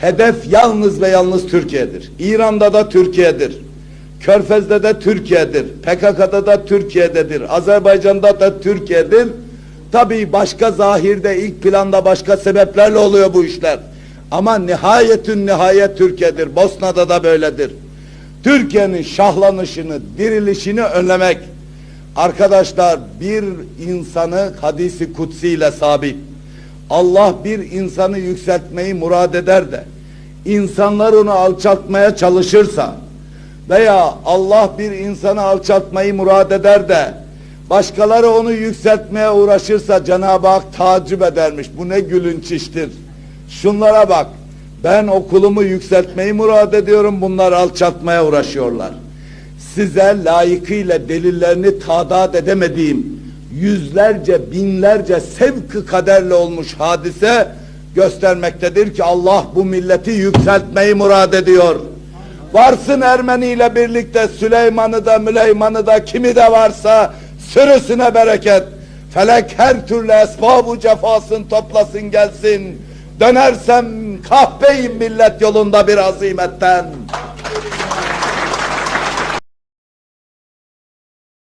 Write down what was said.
Hedef yalnız ve yalnız Türkiye'dir. İran'da da Türkiye'dir. Körfez'de de Türkiye'dir. PKK'da da Türkiye'dedir. Azerbaycan'da da Türkiye'dir. Tabii başka zahirde ilk planda başka sebeplerle oluyor bu işler. Ama nihayetün nihayet Türkiye'dir. Bosna'da da böyledir. Türkiye'nin şahlanışını, dirilişini önlemek. Arkadaşlar bir insanı hadisi kutsi ile sabit. Allah bir insanı yükseltmeyi murad eder de insanlar onu alçaltmaya çalışırsa veya Allah bir insanı alçaltmayı murad eder de başkaları onu yükseltmeye uğraşırsa Cenab-ı Hak tacip edermiş. Bu ne gülünç iştir. Şunlara bak. Ben okulumu yükseltmeyi murad ediyorum. Bunlar alçaltmaya uğraşıyorlar. Size layıkıyla delillerini tadat edemediğim yüzlerce binlerce sevk kaderle olmuş hadise göstermektedir ki Allah bu milleti yükseltmeyi murad ediyor. Varsın Ermeni ile birlikte Süleyman'ı da Müleyman'ı da kimi de varsa sürüsüne bereket. Felek her türlü esbabı cefasın toplasın gelsin. Dönersem kahpeyim millet yolunda bir azimetten.